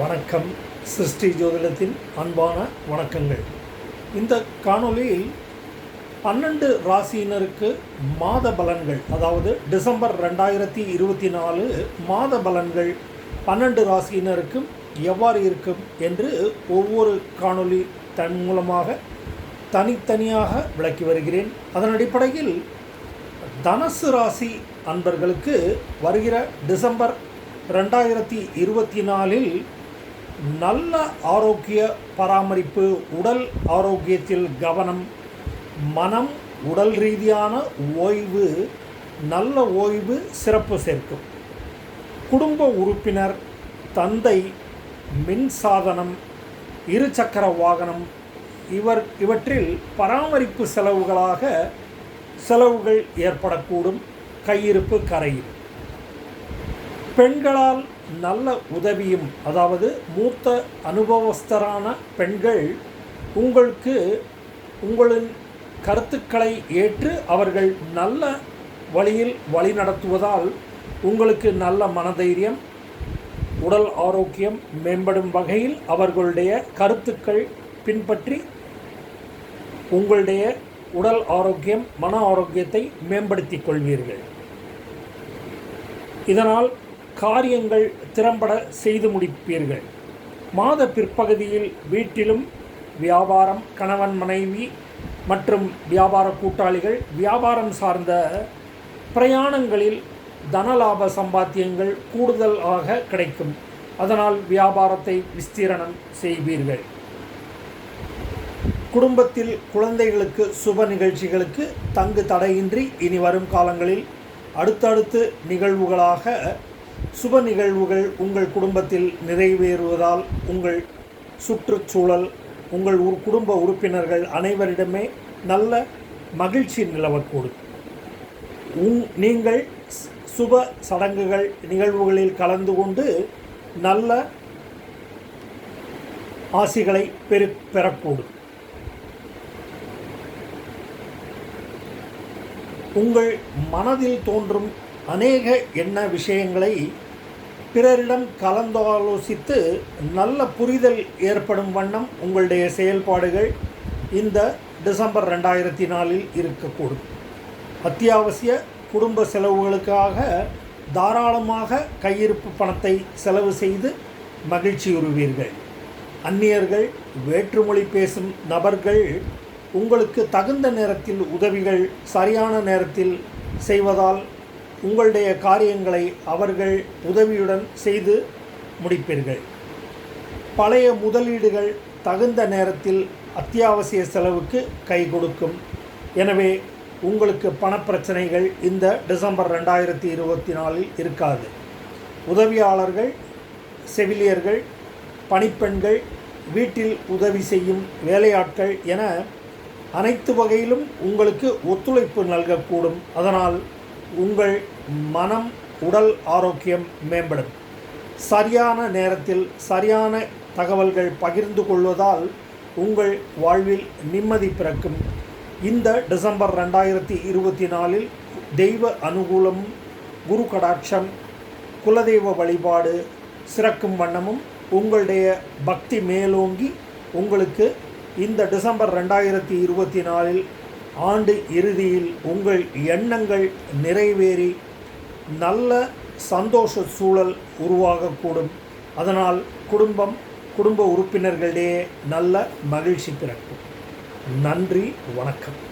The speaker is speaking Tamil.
வணக்கம். சிருஷ்டி ஜோதிடத்தின் அன்பான வணக்கங்கள். இந்த காணொளியில் பன்னெண்டு ராசியினருக்கு மாத பலன்கள் அதாவது டிசம்பர் ரெண்டாயிரத்தி இருபத்தி நாலு மாத பலன்கள் பன்னெண்டு ராசியினருக்கும் எவ்வாறு இருக்கும் என்று ஒவ்வொரு காணொளி தன் மூலமாக தனித்தனியாக விளக்கி வருகிறேன். அதன் அடிப்படையில் தனுசு ராசி அன்பர்களுக்கு வருகிற டிசம்பர் ரெண்டாயிரத்தி இருபத்தி நாலில் நல்ல ஆரோக்கிய பராமரிப்பு உடல் ஆரோக்கியத்தில் கவனம் மனம் உடல் ரீதியான ஓய்வு நல்ல ஓய்வு சிறப்பு சேர்க்கும். குடும்ப உறுப்பினர் தந்தை மின்சாதனம் இருசக்கர வாகனம் இவர் இவற்றில் பராமரிப்பு செலவுகளாக செலவுகள் ஏற்படக்கூடும். கையிருப்பு கரையில். பெண்களால் நல்ல உதவியும் அதாவது மூத்த அனுபவஸ்தரான பெண்கள் உங்களுக்கு உங்களின் கருத்துக்களை ஏற்று அவர்கள் நல்ல வழியில் வழிநடத்துவதால் உங்களுக்கு நல்ல மனதைரியம் உடல் ஆரோக்கியம் மேம்படும் வகையில் அவர்களுடைய கருத்துக்கள் பின்பற்றி உங்களுடைய உடல் ஆரோக்கியம் மன ஆரோக்கியத்தை மேம்படுத்திக் கொள்வீர்கள். இதனால் காரியங்கள் திறம்பட செய்து முடிப்பீர்கள். மாத பிற்பகுதியில் வீட்டிலும் வியாபாரம் கணவன் மனைவி மற்றும் வியாபார கூட்டாளிகள் வியாபாரம் சார்ந்த பிரயாணங்களில் தனலாப சம்பாத்தியங்கள் கூடுதலாக கிடைக்கும். அதனால் வியாபாரத்தை விஸ்தீரணம் செய்வீர்கள். குடும்பத்தில் குழந்தைகளுக்கு சுப நிகழ்ச்சிகளுக்கு தங்கு தடையின்றி இனி வரும் காலங்களில் அடுத்தடுத்து நிகழ்வுகளாக சுப நிகழ்வுகள் உங்கள் குடும்பத்தில் நிறைவேறுவதால் உங்கள் சுற்றுச்சூழல் உங்கள் உரு குடும்ப உறுப்பினர்கள் அனைவரிடமே நல்ல மகிழ்ச்சி நிலவக்கூடும் உங் நீங்கள் சுப சடங்குகள் நிகழ்வுகளில் கலந்து கொண்டு நல்ல ஆசிகளை பெரு பெறக்கூடும் உங்கள் மனதில் தோன்றும் அநேக எண்ண விஷயங்களை பிறரிடம் கலந்தாலோசித்து நல்ல புரிதல் ஏற்படும் வண்ணம் உங்களுடைய செயல்பாடுகள் இந்த டிசம்பர் ரெண்டாயிரத்தி நாலில் இருக்கக்கூடும். அத்தியாவசிய குடும்ப செலவுகளுக்காக தாராளமாக கையிருப்பு பணத்தை செலவு செய்து மகிழ்ச்சியுறுவீர்கள். அந்நியர்கள் வேற்றுமொழி பேசும் நபர்கள் உங்களுக்கு தகுந்த நேரத்தில் உதவிகள் சரியான நேரத்தில் செய்வதால் உங்களுடைய காரியங்களை அவர்கள் உதவியுடன் செய்து முடிப்பீர்கள். பழைய முதலீடுகள் தகுந்த நேரத்தில் அத்தியாவசிய செலவுக்கு கை கொடுக்கும். எனவே உங்களுக்கு பணப்பிரச்சனைகள் இந்த டிசம்பர் ரெண்டாயிரத்தி இருபத்தி நாலில் இருக்காது. உதவியாளர்கள் செவிலியர்கள் பணிப்பெண்கள் வீட்டில் உதவி செய்யும் வேலையாட்கள் என அனைத்து வகையிலும் உங்களுக்கு ஒத்துழைப்பு நல்கக்கூடும். அதனால் உங்கள் மனம் உடல் ஆரோக்கியம் மேம்படும். சரியான நேரத்தில் சரியான தகவல்கள் பகிர்ந்து கொள்வதால் உங்கள் வாழ்வில் நிம்மதி பிறக்கும். இந்த டிசம்பர் ரெண்டாயிரத்தி இருபத்தி நாலில் தெய்வ அனுகூலம் குரு கடாட்சம் குலதெய்வ வழிபாடு சிறக்கும் வண்ணமும் உங்களுடைய பக்தி மேலோங்கி உங்களுக்கு இந்த டிசம்பர் ரெண்டாயிரத்தி இருபத்தி நாலில் ஆண்டு இறுதியில் உங்கள் எண்ணங்கள் நிறைவேறி நல்ல சந்தோஷ சூழல் உருவாகக்கூடும். அதனால் குடும்பம் குடும்ப உறுப்பினர்களிடையே நல்ல மகிழ்ச்சி பிறக்கும். நன்றி வணக்கம்.